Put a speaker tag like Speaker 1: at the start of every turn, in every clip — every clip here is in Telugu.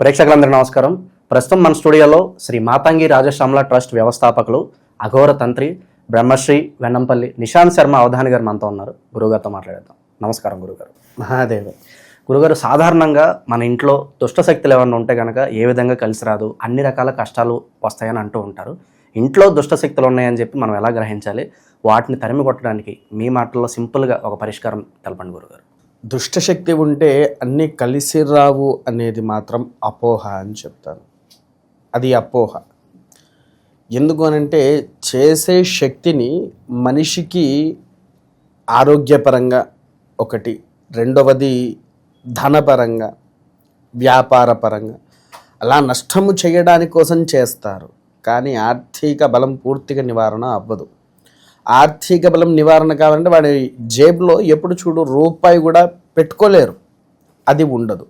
Speaker 1: ప్రేక్షకులందరూ నమస్కారం. ప్రస్తుతం మన స్టూడియోలో శ్రీ మాతంగి రాజశ్యామల ట్రస్ట్ వ్యవస్థాపకులు అఘోర తంత్రి బ్రహ్మశ్రీ వెన్నంపల్లి నిశాంత్ శర్మ అవధాని గారు మనతో ఉన్నారు. గురుగారితో మాట్లాడేద్దాం. నమస్కారం గురుగారు
Speaker 2: మహాదేవ.
Speaker 1: గురుగారు సాధారణంగా మన ఇంట్లో దుష్ట శక్తులు ఏమైనా ఉంటే కనుక ఏ విధంగా కలిసి రాదు అన్ని రకాల కష్టాలు వస్తాయని అంటూ ఉంటారు. ఇంట్లో దుష్ట శక్తులు ఉన్నాయని చెప్పి మనం ఎలా గ్రహించాలి? వాటిని తరిమి కొట్టడానికి మీ మాటల్లో సింపుల్గా ఒక పరిష్కారం తెలపండి గురుగారు
Speaker 2: దుష్టశక్తి ఉంటే అన్నీ కలిసి రావు అనేది మాత్రం అపోహ అని చెప్తాను అది అపోహ. ఎందుకు అనంటే చేసే శక్తిని మనిషికి ఆరోగ్యపరంగా ఒకటి రెండవది ధనపరంగా వ్యాపారపరంగా. అలా నష్టము చేయడానికోసం చేస్తారు. కానీ ఆర్థిక బలం పూర్తిగా నివారణ అవ్వదు. ఆర్థిక బలం నివారణ కావాలంటే వాడి జేబులో ఎప్పుడు చూడు రూపాయి కూడా పెట్టుకోలేరు. అది ఉండదు.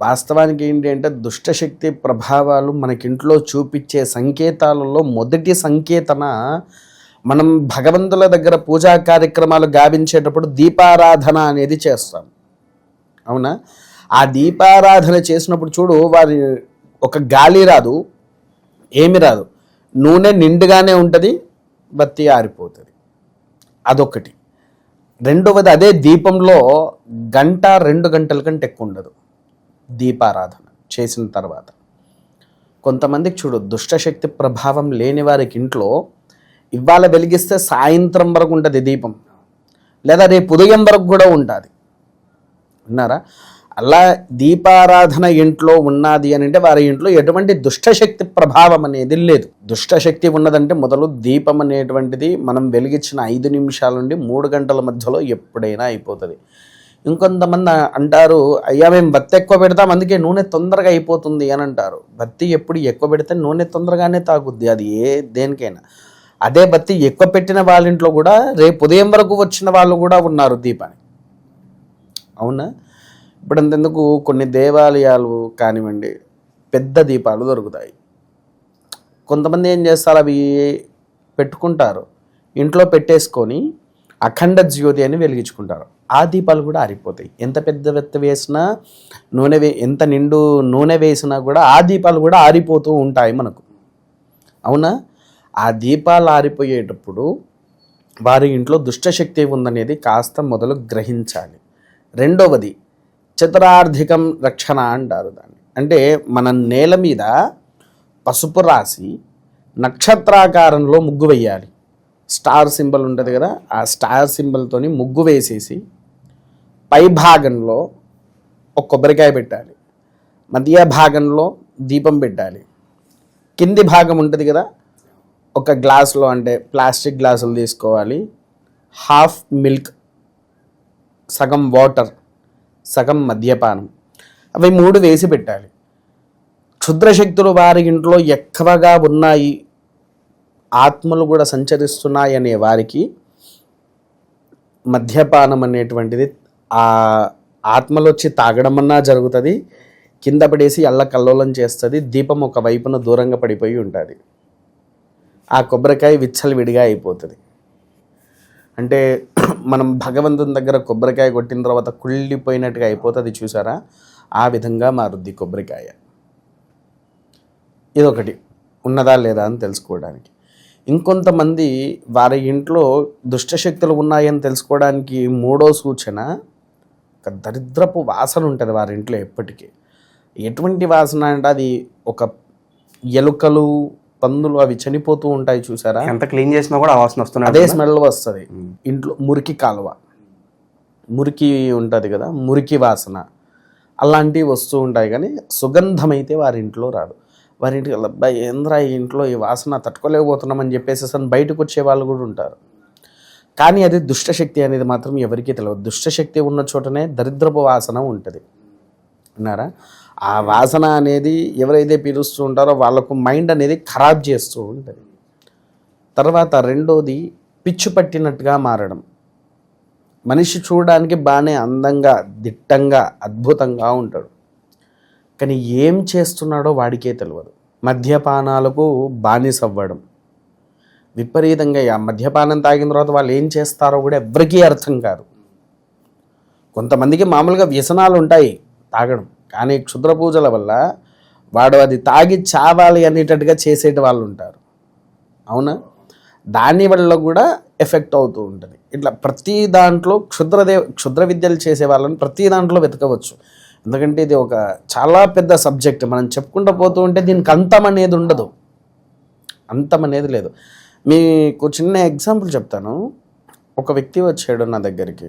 Speaker 2: వాస్తవానికి ఏంటి అంటే దుష్టశక్తి ప్రభావాలు మనకింట్లో చూపించే సంకేతాలలో మొదటి సంకేతన మనం భగవంతుల దగ్గర పూజా కార్యక్రమాలు గావించేటప్పుడు దీపారాధన అనేది చేస్తాం. అవునా? ఆ దీపారాధన చేసినప్పుడు చూడు వారి ఒక గాలి రాదు ఏమి రాదు. నూనె నిండుగానే ఉంటుంది బత్తి ఆరిపోతుంది. అదొకటి రెండవది అదే దీపంలో గంట రెండు గంటల కంటే ఎక్కువ ఉండదు. దీపారాధన చేసిన తర్వాత. కొంతమందికి చూడు దుష్టశక్తి ప్రభావం లేని వారికి ఇంట్లో ఇవాళ వెలిగిస్తే సాయంత్రం వరకు ఉంటుంది దీపం. లేదా రేపు ఉదయం వరకు కూడా ఉంటుంది విన్నారా? అలా దీపారాధన ఇంట్లో ఉన్నది అని అంటే వారి ఇంట్లో ఎటువంటి దుష్టశక్తి ప్రభావం అనేది లేదు. దుష్టశక్తి ఉన్నదంటే మొదలు దీపం అనేటువంటిది మనం వెలిగించిన ఐదు నిమిషాల నుండి మూడు గంటల మధ్యలో ఎప్పుడైనా అయిపోతుంది. ఇంకొంతమంది అంటారు అయ్యా మేము బత్తి ఎక్కువ పెడతాం అందుకే నూనె తొందరగా అయిపోతుంది అని అంటారు. బత్తి ఎప్పుడు ఎక్కువ పెడితే నూనె తొందరగానే తాగుద్ది అది ఏ దేనికైనా. అదే బత్తి ఎక్కువ పెట్టిన వాళ్ళ ఇంట్లో కూడా రేపు ఉదయం వరకు వచ్చిన వాళ్ళు కూడా ఉన్నారు దీపాన్ని. అవునా? ఇప్పుడు అంతెందుకు కొన్ని దేవాలయాలు కానివ్వండి పెద్ద దీపాలు దొరుకుతాయి. కొంతమంది ఏం చేస్తారు? అవి పెట్టుకుంటారు. ఇంట్లో పెట్టేసుకొని అఖండ జ్యోతి అని వెలిగించుకుంటారు. ఆ దీపాలు కూడా ఆరిపోతాయి. ఎంత పెద్ద వెత్త వేసినా నూనె వే ఎంత నిండు నూనె వేసినా కూడా ఆ దీపాలు కూడా ఆరిపోతూ ఉంటాయి మనకు. అవునా? ఆ దీపాలు ఆరిపోయేటప్పుడు వారి ఇంట్లో దుష్టశక్తి ఉందనేది కాస్త మొదలు గ్రహించాలి. రెండవది చతురార్థికం రక్షణ అంటారు దాన్ని. అంటే మన నేల మీద పసుపు రాసి నక్షత్రాకారంలో ముగ్గు వేయాలి స్టార్ సింబల్ ఉంటుంది కదా ఆ స్టార్ సింబల్తోని ముగ్గు వేసేసి పై భాగంలో ఒక కొబ్బరికాయ పెట్టాలి. మధ్య భాగంలో దీపం పెట్టాలి. కింది భాగం ఉంటుంది కదా ఒక గ్లాసులో అంటే ప్లాస్టిక్ గ్లాసులు తీసుకోవాలి. హాఫ్ మిల్క్ సగం వాటర్ సగం మద్యపానం. అవి మూడు వేసి పెట్టాలి. క్షుద్రశక్తులు వారి ఇంట్లో ఎక్కువగా ఉన్నాయి ఆత్మలు కూడా సంచరిస్తున్నాయి అనే వారికి మద్యపానం అనేటువంటిది ఆ ఆత్మలు వచ్చి తాగడం అన్నా జరుగుతుంది కింద పడేసి అల్ల కల్లోలం చేస్తుంది దీపం ఒక వైపున దూరంగా పడిపోయి ఉంటుంది. ఆ కొబ్బరికాయ విచ్చలు విడిగా అయిపోతుంది. అంటే మనం భగవంతుని దగ్గర కొబ్బరికాయ కొట్టిన తర్వాత కుళ్ళిపోయినట్టుగా అయిపోతుంది చూసారా? ఆ విధంగా మారుద్ది కొబ్బరికాయ. ఇదొకటి. ఉన్నదా లేదా అని తెలుసుకోవడానికి. ఇంకొంతమంది వారి ఇంట్లో దుష్టశక్తులు ఉన్నాయని తెలుసుకోవడానికి మూడో సూచన ఒక దరిద్రపు వాసన ఉంటుంది వారి ఇంట్లో ఎప్పటికీ. ఎటువంటి వాసన అంటే అది ఒక ఎలుకలు పందులు అవి చనిపోతూ ఉంటాయి చూసారా?
Speaker 1: ఎంత క్లీన్ చేసినా కూడా వాసన వస్తున్నాయి
Speaker 2: అదే స్మెల్ వస్తుంది. ఇంట్లో మురికి కాలువ. మురికి ఉంటుంది కదా మురికి వాసన. అలాంటివి వస్తూ ఉంటాయి కానీ సుగంధం అయితే వారి ఇంట్లో రాదు. వారి ఇంటికి అబ్బాయి ఏంద్రా ఈ ఇంట్లో ఈ వాసన తట్టుకోలేకపోతున్నామని చెప్పేసి అసలు బయటకు వచ్చే వాళ్ళు కూడా ఉంటారు. కానీ అది దుష్టశక్తి అనేది మాత్రం ఎవరికీ తెలియదు దుష్టశక్తి ఉన్న చోటనే దరిద్రపు వాసన ఉంటుంది. విన్నారా? ఆ వాసన అనేది ఎవరైతే పీలుస్తూ ఉంటారో వాళ్ళకు మైండ్ అనేది ఖరాబ్ చేస్తూ ఉంటుంది. తర్వాత రెండోది పిచ్చు పట్టినట్టుగా మారడం. మనిషి చూడడానికి బాగానే అందంగా దిట్టంగా అద్భుతంగా ఉంటాడు. కానీ ఏం చేస్తున్నాడో వాడికే తెలియదు మద్యపానాలకు బానిస అవ్వడం. విపరీతంగా ఆ మద్యపానం తాగిన తర్వాత వాళ్ళు ఏం చేస్తారో కూడా ఎవరికీ అర్థం కాదు. కొంతమందికి మామూలుగా వ్యసనాలు ఉంటాయి తాగడం. కానీ క్షుద్ర పూజల వల్ల వాడు అది తాగి చావాలి అనేటట్టుగా చేసేటి వాళ్ళు ఉంటారు. అవునా? దాని వల్ల కూడా ఎఫెక్ట్ అవుతూ ఉంటుంది. ఇట్లా ప్రతి దాంట్లో క్షుద్రదే క్షుద్ర విద్యలు చేసే వాళ్ళని ప్రతి దాంట్లో వెతకవచ్చు. ఎందుకంటే ఇది ఒక చాలా పెద్ద సబ్జెక్ట్. మనం చెప్పుకుంటూ పోతూ ఉంటే దీనికి అంతం అనేది ఉండదు. అంతం అనేది లేదు. మీకు చిన్న ఎగ్జాంపుల్ చెప్తాను. ఒక వ్యక్తి వచ్చాడు నా దగ్గరికి.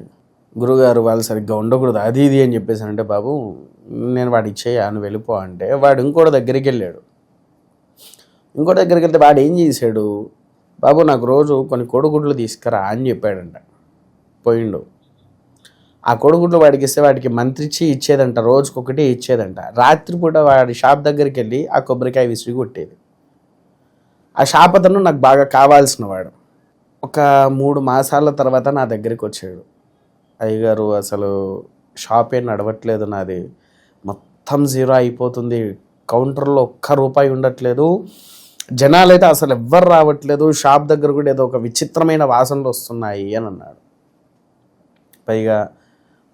Speaker 2: గురుగారు వాళ్ళు సరిగ్గా ఉండకూడదు. అది ఇది అని చెప్పేసానంటే బాబు నేను వాడు ఇచ్చేయా నువ్వు వెళ్ళిపో అంటే వాడు ఇంకోటి దగ్గరికి వెళ్ళాడు. ఇంకో దగ్గరికి వెళ్తే వాడు ఏం చేశాడు? బాబు నాకు రోజు కొన్ని కోడిగుడ్లు తీసుకురా అని చెప్పాడంట. పోయిండు. ఆ కోడిగుడ్లు వాడికి ఇస్తే వాడికి మంత్రిచ్చి ఇచ్చేదంట రోజుకొకటి ఇచ్చేదంట. రాత్రిపూట వాడి షాప్ దగ్గరికి వెళ్ళి ఆ కొబ్బరికాయ విసిరి కొట్టేది. ఆ షాప్ అతను నాకు బాగా కావాల్సిన వాడు. ఒక మూడు మాసాల తర్వాత నా దగ్గరికి వచ్చాడు. అయ్యగారు అసలు షాపే నడవట్లేదు నాది. మొత్తం జీరో అయిపోతుంది. కౌంటర్లో ఒక్క రూపాయి ఉండట్లేదు. జనాలైతే అసలు ఎవ్వరు రావట్లేదు. షాప్ దగ్గర కూడా ఏదో ఒక విచిత్రమైన వాసనలు వస్తున్నాయి అని అన్నాడు. పైగా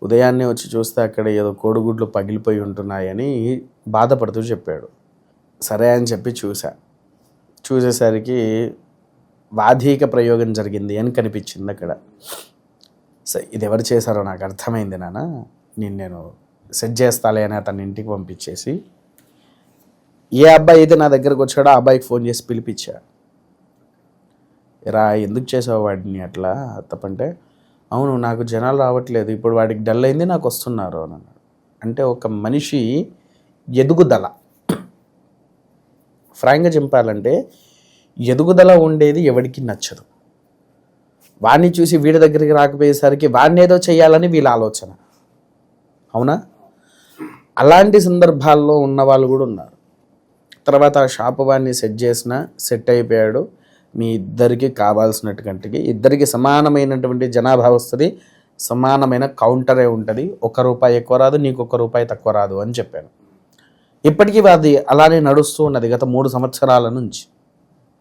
Speaker 2: ఉదయాన్నే వచ్చి చూస్తే అక్కడ ఏదో కోడిగుడ్లు పగిలిపోయి ఉంటున్నాయని బాధపడుతూ చెప్పాడు. సరే అని చెప్పి చూసా. చూసేసరికి వాధీక ప్రయోగం జరిగింది అని కనిపించింది అక్కడ. సరే ఇది ఎవరు చేశారో నాకు అర్థమైంది నాన్న. నేను నేను సెట్ చేస్తాలే అని అతని ఇంటికి పంపించేసి ఏ అబ్బాయి అయితే నా దగ్గరకు వచ్చాడో ఆ అబ్బాయికి ఫోన్ చేసి పిలిపించా. రా ఎందుకు చేసావు వాడిని అట్లా తప్పంటే అవును నాకు జనాలు రావట్లేదు ఇప్పుడు వాడికి డల్ అయింది నాకు వస్తున్నారు అని అంటే ఒక మనిషి ఎదుగుదల. ఫ్రాంక్గా చెప్పాలంటే ఎదుగుదల ఉండేది ఎవరికి నచ్చదు. వాడిని చూసి వీడి దగ్గరికి రాకపోయేసరికి వాడిని ఏదో చేయాలని వీళ్ళ ఆలోచన. అవునా? అలాంటి సందర్భాల్లో ఉన్న వాళ్ళు కూడా ఉన్నారు. తర్వాత ఆ షాప్ వాడిని సెట్ చేసిన సెట్ అయిపోయాడు. మీ ఇద్దరికి కావాల్సినటువంటికి ఇద్దరికి సమానమైనటువంటి జనాభా వస్తుంది సమానమైన కౌంటరే ఉంటుంది. ఒక రూపాయి ఎక్కువ రాదు నీకు ఒక రూపాయి తక్కువ రాదు అని చెప్పాను. ఇప్పటికీ అది అలానే నడుస్తూ ఉన్నది గత మూడు సంవత్సరాల నుంచి.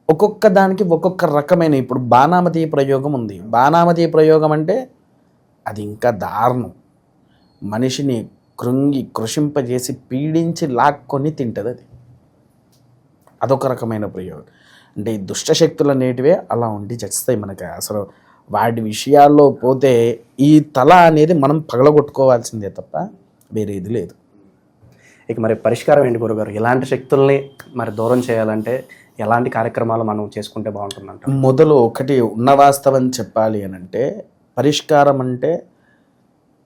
Speaker 2: ఒక్కొక్క దానికి ఒక్కొక్క రకమైన ఇప్పుడు బాణామతి ప్రయోగం ఉంది. బాణామతి ప్రయోగం అంటే అది ఇంకా దారుణం. మనిషిని కృంగి కృషింపజేసి పీడించి లాక్కొని తింటుంది అది. అదొక రకమైన ప్రయోగం. అంటే ఈ దుష్టశక్తులు అనేటివే అలా ఉండి చచ్చిస్తాయి మనకి. అసలు వాటి విషయాల్లో పోతే ఈ తల అనేది మనం పగలగొట్టుకోవాల్సిందే తప్ప వేరే ఇది లేదు.
Speaker 1: ఇక మరి పరిష్కారం ఏంటి గురుగారు? ఇలాంటి శక్తుల్ని మరి దూరం చేయాలంటే ఎలాంటి కార్యక్రమాలు మనం చేసుకుంటే బాగుంటుందంట
Speaker 2: మొదలు ఒకటి ఉన్న వాస్తవం చెప్పాలి అని అంటే పరిష్కారం అంటే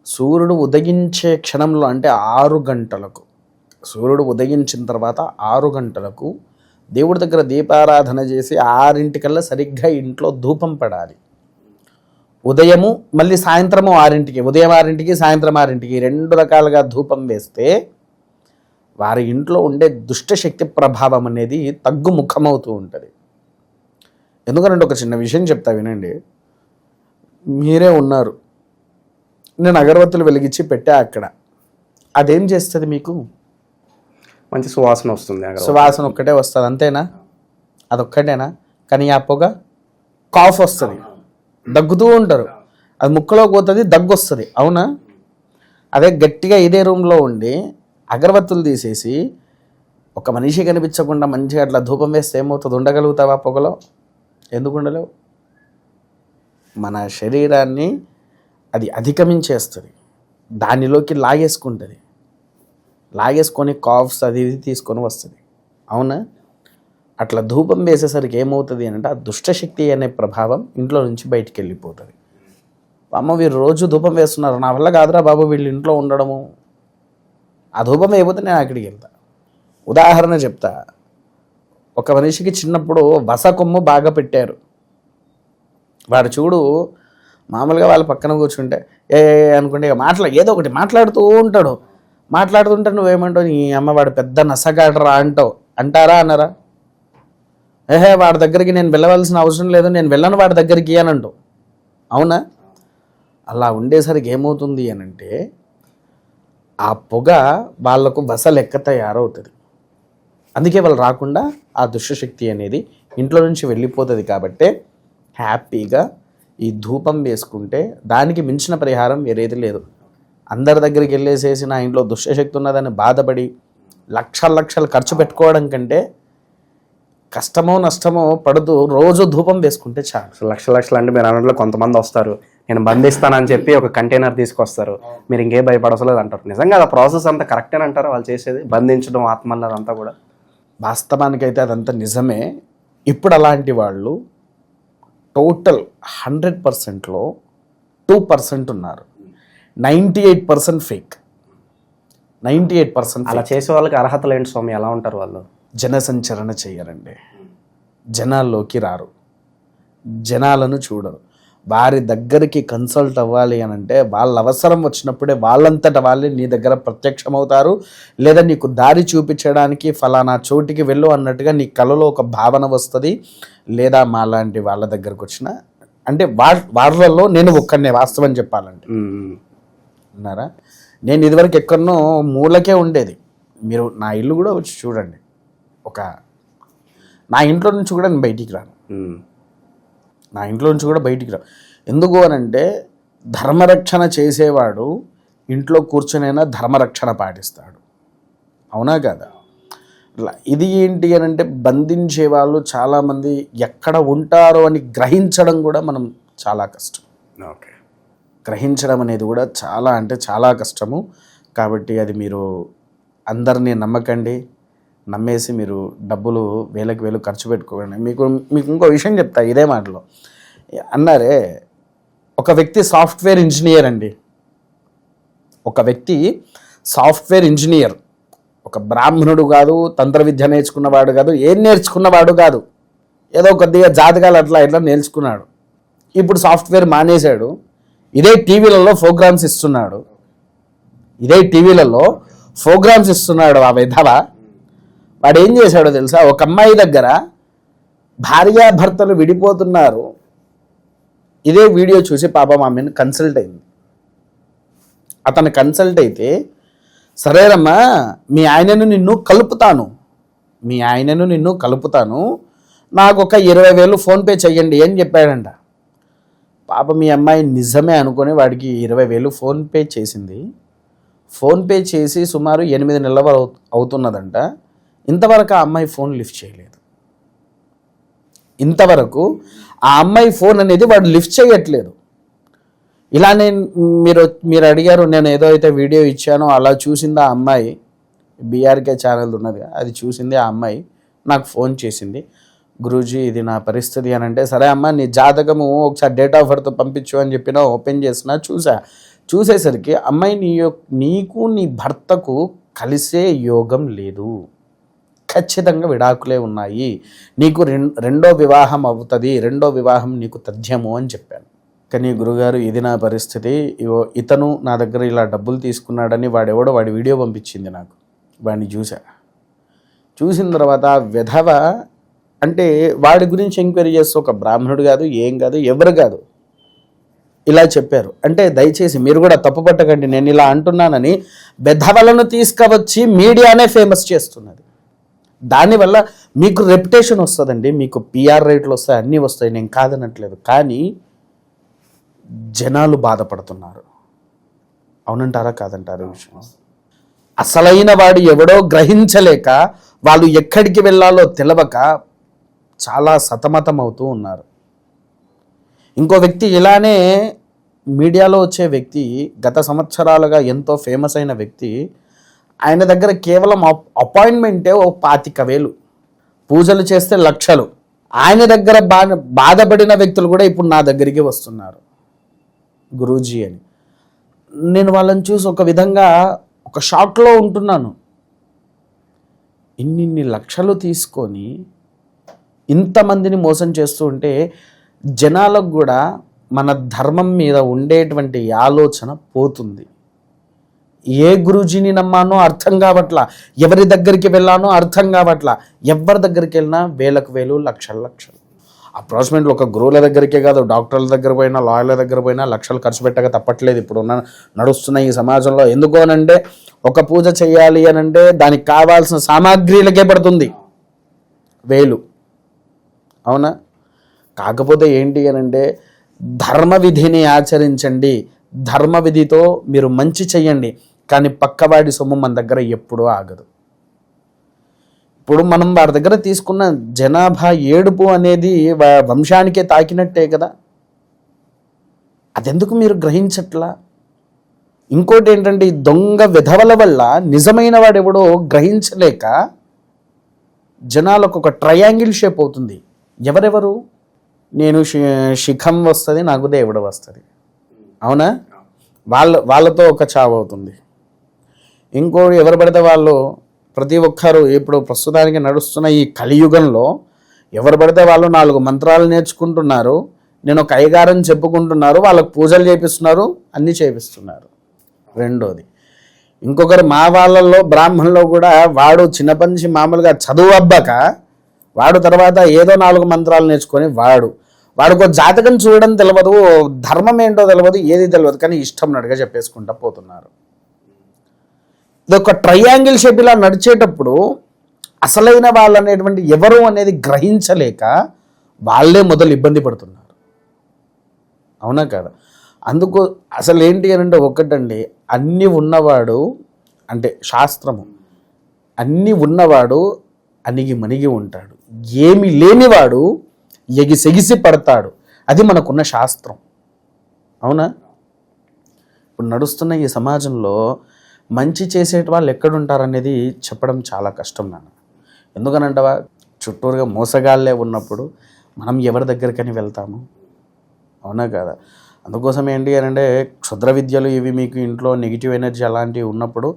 Speaker 2: సూర్యుడు ఉదయించే క్షణంలో అంటే ఆరు గంటలకు సూర్యుడు ఉదయించిన తర్వాత ఆరు గంటలకు దేవుడి దగ్గర దీపారాధన చేసి ఆరింటికల్లా సరిగ్గా ఇంట్లో ధూపం పడాలి. ఉదయము మళ్ళీ సాయంత్రము ఆరింటికి ఉదయం ఆరింటికి సాయంత్రం ఆరింటికి రెండు రకాలుగా ధూపం వేస్తే వారి ఇంట్లో ఉండే దుష్టశక్తి ప్రభావం అనేది తగ్గుముఖమవుతూ ఉంటుంది. ఎందుకంటే ఒక చిన్న విషయం చెప్తా వినండి. మీరే ఉన్నారు. నేను అగరబత్తులు వెలిగించి పెట్టా అక్కడ. అదేం చేస్తుంది మీకు?
Speaker 1: మంచి సువాసన వస్తుంది
Speaker 2: సువాసన ఒక్కటే వస్తుంది అంతేనా? అదొక్కటేనా? కానీ ఆ పొగ కాఫ్ వస్తుంది. దగ్గుతూ ఉంటారు. అది ముక్కలో పోతుంది దగ్గు వస్తుంది అవునా? అదే గట్టిగా ఇదే రూమ్లో ఉండి అగరబత్తులు తీసేసి ఒక మనిషి కనిపించకుండా మంచిగా అట్లా ధూపం వేస్తే ఏమవుతుంది? ఉండగలుగుతావా పొగలో? ఎందుకు ఉండలేవు? మన శరీరాన్ని అది అధిగమించేస్తుంది. దానిలోకి లాగేసుకుంటుంది. లాగేసుకొని కాఫ్స్ అది ఇది తీసుకొని వస్తుంది. అవునా? అట్లా ధూపం వేసేసరికి ఏమవుతుంది అంటే ఆ దుష్టశక్తి అనే ప్రభావం ఇంట్లో నుంచి బయటికి వెళ్ళిపోతుంది అమ్మ వీరు రోజు ధూపం వేస్తున్నారు. నా వల్ల కాదురా బాబు వీళ్ళు ఇంట్లో ఉండడము. ఆ ధూపం నేను అక్కడికి వెళ్తా. ఉదాహరణ చెప్తా. ఒక మనిషికి చిన్నప్పుడు వస కొమ్ము బాగా పెట్టారు. వాడు చూడు మామూలుగా వాళ్ళ పక్కన కూర్చుంటే ఏ అనుకుంటే ఇక మాట్లా ఏదో ఒకటి మాట్లాడుతూ ఉంటాడు. మాట్లాడుతుంటే నువ్వేమంటావు? నీ అమ్మ వాడు పెద్ద నసగాడరా అంటావు. అంటారా అన్నారా? ఏహే వాడి దగ్గరికి నేను వెళ్ళవలసిన అవసరం లేదు నేను వెళ్ళను వాడి దగ్గరికి అని అంటావు. అవునా? అలా ఉండేసరికి ఏమవుతుంది అని అంటే ఆ పొగ వాళ్ళకు బస లెక్క తయారవుతుంది. అందుకే వాళ్ళు రాకుండా ఆ దుష్టశక్తి అనేది ఇంట్లో నుంచి వెళ్ళిపోతుంది కాబట్టే హ్యాపీగా ఈ ధూపం వేసుకుంటే దానికి మించిన పరిహారం వేరేది లేదు. అందరి దగ్గరికి వెళ్ళేసేసి నా ఇంట్లో దుష్టశక్తి ఉన్నదని బాధపడి లక్షల లక్షలు ఖర్చు పెట్టుకోవడం కంటే కష్టమో నష్టమో పడుతూ రోజు ధూపం వేసుకుంటే చాలు.
Speaker 1: లక్ష లక్షలు అంటే మీరు అన్నట్లో కొంతమంది వస్తారు. నేను బంధిస్తానని చెప్పి ఒక కంటైనర్ తీసుకొస్తారు. మీరు ఇంకేం భయపడవసలేదు అంటారు. నిజంగా ఆ ప్రాసెస్ అంతా కరెక్టేనంటారా అంటారా వాళ్ళు చేసేది? బంధించడం ఆత్మల్ని అదంతా కూడా?
Speaker 2: వాస్తవానికైతే అదంతా నిజమే. ఇప్పుడు అలాంటి వాళ్ళు టోటల్ హండ్రెడ్ పర్సెంట్లో టూ పర్సెంట్ ఉన్నారు. Ninety eight percent fake. Ninety eight percent
Speaker 1: అలా చేసే వాళ్ళకి అర్హతలు ఏంటి స్వామి? ఎలా ఉంటారు వాళ్ళు?
Speaker 2: జనసంచరణ చేయరండి జనాల్లోకి రారు. జనాలను చూడరు. వారి దగ్గరికి కన్సల్ట్ అవ్వాలి అని అంటే వాళ్ళ అవసరం వచ్చినప్పుడే వాళ్ళంతట వాళ్ళే నీ దగ్గర ప్రత్యక్షమవుతారు. లేదా నీకు దారి చూపించడానికి ఫలానా చోటికి వెళ్ళు అన్నట్టుగా నీ కలలో ఒక భావన వస్తుంది. లేదా మా లాంటి వాళ్ళ దగ్గరకు వచ్చిన అంటే వా వాళ్ళల్లో నేను ఒక్కనే వాస్తవం చెప్పాలంటే.
Speaker 1: ఉమ్.
Speaker 2: ఉన్నారా నేను ఇదివరకు ఎక్కడనో మూలకే ఉండేది. మీరు నా ఇల్లు కూడా వచ్చి చూడండి. ఒక నా ఇంట్లో నుంచి కూడా నేను బయటికి రాను. నా ఇంట్లో నుంచి కూడా బయటికి రాను ఎందుకు అనంటే ధర్మరక్షణ చేసేవాడు ఇంట్లో కూర్చొనైనా ధర్మరక్షణ పాటిస్తాడు. అవునా కదా? ఇది ఏంటి అని అంటే బంధించే వాళ్ళు చాలామంది ఎక్కడ ఉంటారో అని గ్రహించడం కూడా మనం చాలా కష్టం.
Speaker 1: ఓకే.
Speaker 2: గ్రహించడం అనేది కూడా చాలా అంటే చాలా కష్టము. కాబట్టి అది మీరు అందరినీ నమ్మకండి. నమ్మేసి మీరు డబ్బులు వేలకు వేలు ఖర్చు పెట్టుకోకండి. మీకు మీకు ఇంకో విషయం చెప్తా ఇదే మాటలో. అన్నారే ఒక వ్యక్తి సాఫ్ట్వేర్ ఇంజనీర్ అండి. ఒక వ్యక్తి సాఫ్ట్వేర్ ఇంజనీర్. ఒక బ్రాహ్మణుడు కాదు తంత్ర విద్య నేర్చుకున్నవాడు కాదు ఏం నేర్చుకున్నవాడు కాదు. ఏదో కొద్దిగా జాతకాలు అట్లా ఇట్లా నేర్చుకున్నాడు. ఇప్పుడు సాఫ్ట్వేర్ మానేశాడు. ఇదే టీవీలలో ప్రోగ్రామ్స్ ఇస్తున్నాడు. ఇదే టీవీలలో ప్రోగ్రామ్స్ ఇస్తున్నాడు ఆ విధవ. వాడు ఏం చేశాడో తెలుసా? ఒక అమ్మాయి దగ్గర భార్యాభర్తలు విడిపోతున్నారు. ఇదే వీడియో చూసి పాపం ఆమెను కన్సల్ట్ అయింది. అతను కన్సల్ట్ అయితే సరేనమ్మా మీ ఆయనను నిన్ను కలుపుతాను. మీ ఆయనను నిన్ను కలుపుతాను. నాకు ఒక ఇరవై వేలు ఫోన్పే చెయ్యండి అని చెప్పాడంట. పాప మీ అమ్మాయి నిజమే అనుకొని వాడికి ఇరవై వేలు ఫోన్పే చేసింది. ఫోన్పే చేసి సుమారు ఎనిమిది నెలల వరకు అవుతున్నదంట. ఇంతవరకు ఆ అమ్మాయి ఫోన్ లిఫ్ట్ చేయలేదు. ఇంతవరకు ఆ అమ్మాయి ఫోన్ అనేది వాడు లిఫ్ట్ చేయట్లేదు. ఇలా నేను మీరు మీరు అడిగారు నేను ఏదో అయితే వీడియో ఇచ్చానో అలా చూసింది ఆ అమ్మాయి. బీఆర్కే ఛానల్ ఉన్నది అది చూసింది ఆ అమ్మాయి. నాకు ఫోన్ చేసింది. గురూజీ ఇది నా పరిస్థితి అని అంటే సరే అమ్మ నీ జాతకము ఒకసారి డేట్ ఆఫ్ బర్త్ పంపించు అని చెప్పిన ఓపెన్ చేసిన చూసా. చూసేసరికి అమ్మాయి నీ నీకు నీ భర్తకు కలిసే యోగం లేదు. ఖచ్చితంగా విడాకులే ఉన్నాయి. నీకు రెండో వివాహం అవుతుంది రెండో వివాహం నీకు తథ్యము అని చెప్పాను. కానీ గురుగారు ఇది నా పరిస్థితి. ఇతను నా దగ్గర ఇలా డబ్బులు తీసుకున్నాడని వాడెవడో వాడి వీడియో పంపించింది నాకు. వాడిని చూసా చూసిన తర్వాత విధవ అంటే వాడి గురించి ఎంక్వైరీ చేస్తే ఒక బ్రాహ్మణుడు కాదు ఏం కాదు ఎవరు కాదు. ఇలా చెప్పారు. అంటే దయచేసి మీరు కూడా తప్పు పట్టకండి నేను ఇలా అంటున్నానని బెధవలను తీసుకువచ్చి మీడియానే ఫేమస్ చేస్తున్నది. దానివల్ల మీకు రెప్యుటేషన్ వస్తుందండి మీకు పిఆర్ రేట్లు వస్తాయి అన్నీ వస్తాయి నేను కాదనట్లేదు. కానీ జనాలు బాధపడుతున్నారు. అవునంటారా కాదంటారా విషయం? అసలైన వాడు ఎవడో గ్రహించలేక వాళ్ళు ఎక్కడికి వెళ్ళాలో తెలవక చాలా సతమతం అవుతూ ఉన్నారు. ఇంకో వ్యక్తి ఇలానే మీడియాలో వచ్చే వ్యక్తి గత సంవత్సరాలుగా ఎంతో ఫేమస్ అయిన వ్యక్తి ఆయన దగ్గర కేవలం అప్- అపాయింట్మెంటే ఓ పాతిక వేలు. పూజలు చేస్తే లక్షలు. ఆయన దగ్గర బా బాధపడిన వ్యక్తులు కూడా ఇప్పుడు నా దగ్గరికి వస్తున్నారు. గురూజీ అని. నేను వాళ్ళని చూసి ఒక విధంగా ఒక షాక్లో ఉంటున్నాను. ఇన్నిన్ని లక్షలు తీసుకొని ఇంతమందిని మోసం చేస్తూ ఉంటే జనాలకు కూడా మన ధర్మం మీద ఉండేటువంటి ఆలోచన పోతుంది. ఏ గురూజీని నమ్మానో అర్థం కావట్లా. ఎవరి దగ్గరికి వెళ్ళానో అర్థం కావట్లా. ఎవరి దగ్గరికి వెళ్ళినా వేలకు వేలు లక్షల లక్షలు. అప్రాక్సిమేట్లీ ఒక గురువుల దగ్గరికే కాదు డాక్టర్ల దగ్గర పోయినా లాయర్ల దగ్గర పోయినా లక్షలు ఖర్చు పెట్టక తప్పట్లేదు. ఇప్పుడు ఉన్న నడుస్తున్న ఈ సమాజంలో ఎందుకు అనంటే ఒక పూజ చేయాలి అని అంటే దానికి కావాల్సిన సామాగ్రిలకే పడుతుంది. వేలు. అవునా? కాకపోతే ఏంటి అని అంటే ధర్మ విధిని ఆచరించండి. ధర్మ విధితో మీరు మంచి చెయ్యండి కానీ పక్కవాడి సొమ్ము మన దగ్గర ఎప్పుడూ ఆగదు. ఇప్పుడు మనం వారి దగ్గర తీసుకున్న జనాభా ఏడుపు అనేది వంశానికే తాకినట్టే కదా. అదెందుకు మీరు గ్రహించట్లా? ఇంకోటి ఏంటంటే ఈ దొంగ విధవల వల్ల నిజమైన వాడు ఎవడో గ్రహించలేక జనాలకు ఒక ట్రయాంగిల్ షేప్ అవుతుంది. ఎవరెవరు? నేను శిఖం వస్తుంది నాకు దేవుడు వస్తుంది. అవునా. వాళ్ళ వాళ్ళతో ఒక చావు అవుతుంది. ఇంకోటి ఎవరు పడితే వాళ్ళు ప్రతి ఒక్కరు ఇప్పుడు ప్రస్తుతానికి నడుస్తున్న ఈ కలియుగంలో ఎవరు పడితే వాళ్ళు నాలుగు మంత్రాలు నేర్చుకుంటున్నారు నేను ఒక అయ్యగారం చెప్పుకుంటున్నారు వాళ్ళకు పూజలు చేపిస్తున్నారు అన్నీ చేపిస్తున్నారు. రెండోది ఇంకొకరు మా వాళ్ళల్లో బ్రాహ్మణులో కూడా వాడు చిన్నపంచి మామూలుగా చదువు అబ్బాక వాడు తర్వాత ఏదో నాలుగు మంత్రాలు నేర్చుకొని వాడు. వాడికి జాతకం చూడడం తెలియదు ధర్మం ఏంటో తెలియదు ఏది తెలియదు కానీ ఇష్టం నడుగా చెప్పేసుకుంటా పోతున్నారు. ఒక ట్రయాంగిల్ షేప్ ఇలా నడిచేటప్పుడు అసలైన వాళ్ళు అనేటువంటి ఎవరు అనేది గ్రహించలేక వాళ్ళే మొదలు ఇబ్బంది పడుతున్నారు. అవునా కదా? అందుకు అసలు ఏంటి అని అంటే ఒకటండి అన్నీ ఉన్నవాడు అంటే శాస్త్రము అన్నీ ఉన్నవాడు అణిగి మణిగి ఉంటాడు. ఏమి లేనివాడు ఎగిసెగిసి పడతాడు. అది మనకున్న శాస్త్రం. అవునా? ఇప్పుడు నడుస్తున్న ఈ సమాజంలో మంచి చేసేటి వాళ్ళు ఎక్కడుంటారనేది చెప్పడం చాలా కష్టం నాన్న. ఎందుకనంటవా చుట్టూరుగా మోసగాళ్ళే ఉన్నప్పుడు మనం ఎవరి దగ్గరికని వెళ్తాము. అవునా కదా? అందుకోసం ఏంటి అని అంటే క్షుద్ర విద్యలు ఇవి మీకు ఇంట్లో నెగిటివ్ ఎనర్జీ అలాంటివి ఉన్నప్పుడు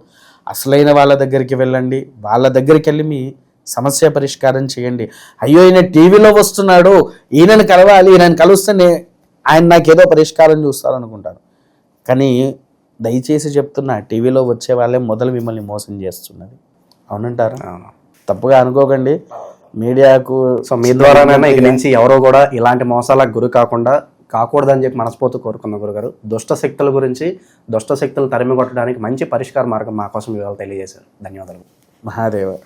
Speaker 2: అసలైన వాళ్ళ దగ్గరికి వెళ్ళండి. వాళ్ళ దగ్గరికి వెళ్ళి మీ సమస్య పరిష్కారం చేయండి. అయ్యో ఈయన టీవీలో వస్తున్నాడు ఈయనను కలవాలి ఈయనను కలిస్తే ఆయన ఆయన నాకేదో పరిష్కారం చూస్తారు అనుకుంటారు కానీ దయచేసి చెప్తున్నా టీవీలో వచ్చే వాళ్ళే మొదలు మిమ్మల్ని మోసం చేస్తున్నది. అవునంటారా?
Speaker 1: అవును.
Speaker 2: తప్పుగా అనుకోకండి. మీడియాకు
Speaker 1: సో మీ ద్వారానైనా ఇక నుంచి ఎవరో కూడా ఇలాంటి మోసాలకు గురి కాకుండా కాకూడదని చెప్పి మనస్ఫూర్తి కోరుకున్న గురుగారు. దుష్ట శక్తుల గురించి దుష్ట శక్తులు తరిమి కొట్టడానికి మంచి పరిష్కార మార్గం మా కోసం ఇవాళ తెలియజేశారు. ధన్యవాదాలు.
Speaker 2: మహాదేవ.